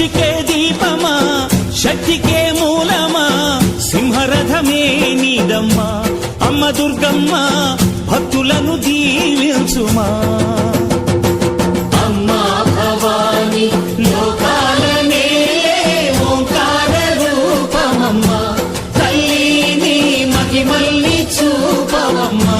సృష్టికే దీపమా శక్తికే మూలమా? సింహరథమే నీదమ్మా అమ్మ దుర్గమ్మ భక్తులను దీవించుమా. అమ్మా భవాని లోకాల ఓంకార రూపమమ్మా. తల్లిని మహిమల్ని చూపవమ్మా